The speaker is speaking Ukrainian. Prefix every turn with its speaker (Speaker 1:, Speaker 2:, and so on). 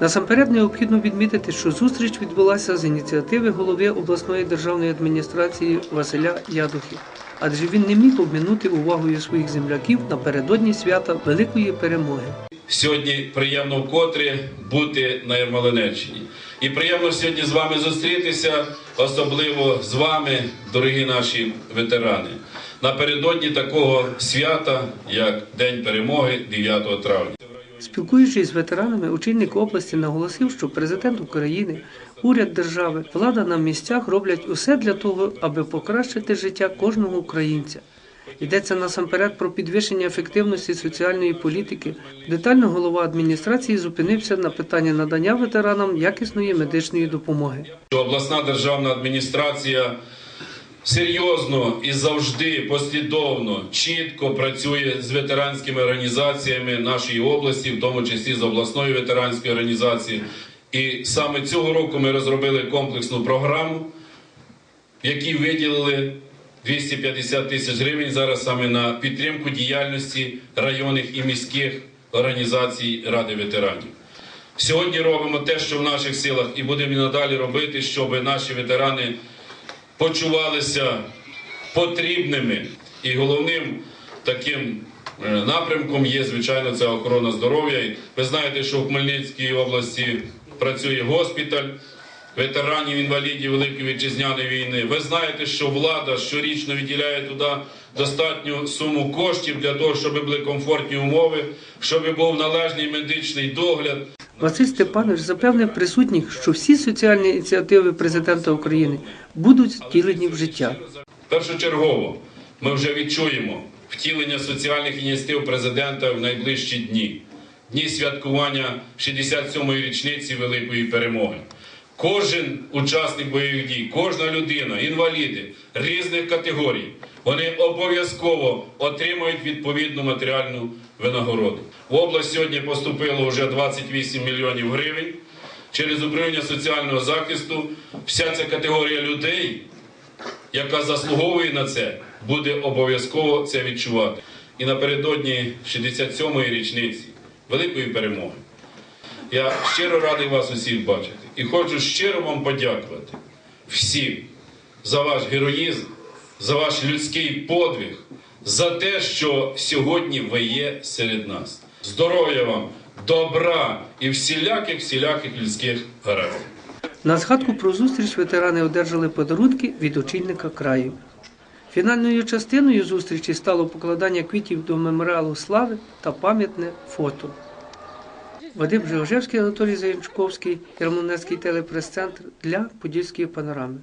Speaker 1: Насамперед необхідно відмітити, що зустріч відбулася з ініціативи голови обласної державної адміністрації Василя Ядухи, адже він не міг обминути увагою своїх земляків напередодні свята Великої перемоги.
Speaker 2: Сьогодні приємно вкотре бути на Ярмолинеччині. І приємно сьогодні з вами зустрітися, особливо з вами, дорогі наші ветерани, напередодні такого свята, як День перемоги 9 травня.
Speaker 1: Спілкуючись з ветеранами, очільник області наголосив, що президент України, уряд держави, влада на місцях роблять усе для того, аби покращити життя кожного українця. Йдеться насамперед про підвищення ефективності соціальної політики. Детально голова адміністрації зупинився на питанні надання ветеранам якісної медичної допомоги.
Speaker 2: Обласна державна адміністрація серйозно і завжди послідовно, чітко працює з ветеранськими організаціями нашої області, в тому числі з обласною ветеранською організацією. І саме цього року ми розробили комплексну програму, в якій виділили 250 тисяч гривень зараз саме на підтримку діяльності районних і міських організацій Ради ветеранів. Сьогодні робимо те, що в наших силах, і будемо і надалі робити, щоб наші ветерани почувалися потрібними. І головним таким е, напрямком є, звичайно, це охорона здоров'я. Ви знаєте, що в Хмельницькій області працює госпіталь ветеранів інвалідів Великої вітчизняної війни. Ви знаєте, що влада щорічно виділяє туди достатню суму коштів для того, щоб були комфортні умови, щоб був належний медичний догляд.
Speaker 1: Василь Степанович запевнив присутніх, що всі соціальні ініціативи президента України будуть втілені в життя.
Speaker 2: Першочергово ми вже відчуємо втілення соціальних ініціатив президента в найближчі дні, дні святкування 67-ї річниці Великої перемоги. Кожен учасник бойових дій, кожна людина, інваліди різних категорій, вони обов'язково отримують відповідну матеріальну винагороду. В область сьогодні поступило вже 28 мільйонів гривень. Через управління соціального захисту вся ця категорія людей яка заслуговує на це, буде обов'язково це відчувати. І напередодні 67-ї річниці великої перемоги. Я щиро радий вас усіх бачити і хочу щиро вам подякувати всім за ваш героїзм, за ваш людський подвиг, за те, що сьогодні ви є серед нас. Здоров'я вам, добра і всіляких всіляких людських гарантій.
Speaker 1: На згадку про зустріч ветерани одержали подарунки від очільника краю. Фінальною частиною зустрічі стало покладання квітів до меморіалу слави та пам'ятне фото. Вадим Жигожевський, Анатолій Заянчковський, Ярмолинецький телепрес-центр для Подільської панорами.